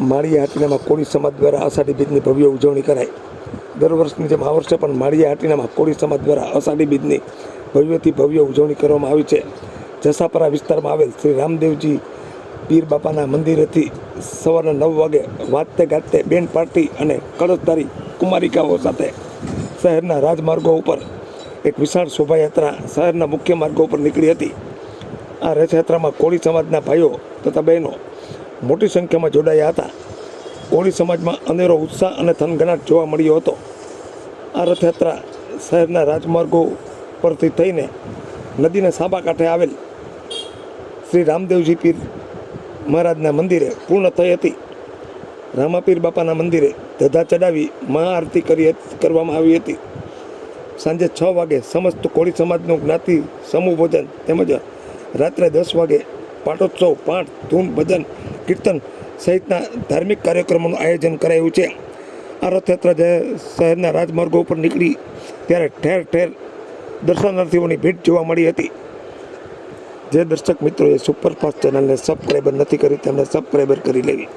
માળીયા હાટીનામાં કોળી સમાજ દ્વારા અષાઢી બીજની ભવ્ય ઉજવણી કરાઈ. દર વર્ષની જેમ આ વર્ષે પણ માળીયા હાટીનામાં કોળી સમાજ દ્વારા અષાઢી બીજની ભવ્યથી ભવ્ય ઉજવણી કરવામાં આવી છે. જસાપરા વિસ્તારમાં આવેલ શ્રી રામદેવજી પીર બાપાના મંદિરેથી સવારના નવ વાગે વાતે ગાતે બેન પાર્ટી અને કળશધારી કુમારિકાઓ સાથે શહેરના રાજમાર્ગો ઉપર એક વિશાળ શોભાયાત્રા શહેરના મુખ્ય માર્ગો ઉપર નીકળી હતી. આ રથયાત્રામાં કોળી સમાજના ભાઈઓ તથા બહેનો મોટી સંખ્યામાં જોડાયા હતા. કોળી સમાજમાં અનેરો ઉત્સાહ અને થનગનાટ જોવા મળ્યો હતો. આ રથયાત્રા શહેરના રાજમાર્ગો પરથી થઈને નદીના સાબા કાંઠે આવેલ શ્રી રામદેવજી પીર મહારાજના મંદિરે પૂર્ણ થઈ હતી. રામાપીર બાપાના મંદિરે ધધા ચડાવી મહાઆરતી કરી કરવામાં આવી હતી. સાંજે છ વાગે સમસ્ત કોળી સમાજનું જ્ઞાતિ સમૂહ ભોજન તેમજ રાત્રે દસ વાગે પાટોત્સવ, પાઠ, ધૂમ, ભજન, કીર્તન સહિતના ધાર્મિક કાર્યક્રમોનું આયોજન કરાયું છે. આ રથયાત્રા જે શહેરના રાજમાર્ગો ઉપર નીકળી ત્યારે ઠેર ઠેર દર્શનાર્થીઓની ભીડ જોવા મળી હતી. જે દર્શક મિત્રોએ સુપરફાસ્ટ ચેનલને સબસ્ક્રાઈબર નથી કરી તેમણે સબસ્ક્રાઈબર કરી લેવી.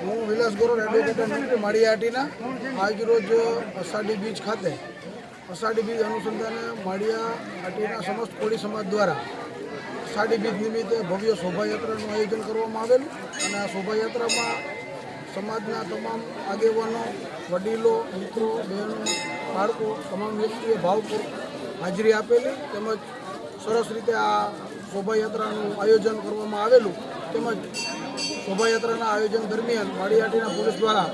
હું વિલાસ ગોરડ એડવોકેટ માળિયાહાટીના. આજરોજ અષાઢી બીચ ખાતે, અષાઢી બીજ અનુસંધાને માળિયાહાટીના સમસ્ત કોળી સમાજ દ્વારા અષાઢી બીજ નિમિત્તે ભવ્ય શોભાયાત્રાનું આયોજન કરવામાં આવેલું અને આ શોભાયાત્રામાં સમાજના તમામ આગેવાનો, વડીલો, મિત્રો, બહેનો, બાળકો, તમામ વ્યક્તિએ ભાવપૂર્વક હાજરી આપેલી તેમજ સરસ રીતે આ શોભાયાત્રાનું આયોજન કરવામાં આવેલું. તેમજ શોભાયાત્રાના આયોજન દરમિયાન માળીયાટીના પોલીસ દ્વારા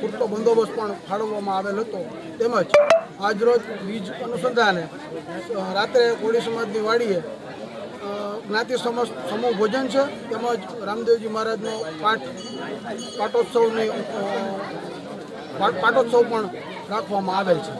પૂરતો બંદોબસ્ત પણ ફાળવવામાં આવેલ હતો. તેમજ આજરોજ બીજ અનુસંધાને રાત્રે કોળી સમાજની વાડીએ જ્ઞાતિ સમસ, સમૂહ ભોજન છે, તેમજ રામદેવજી મહારાજનો પાઠ, પાટોત્સવની પાટોત્સવ પણ રાખવામાં આવેલ છે.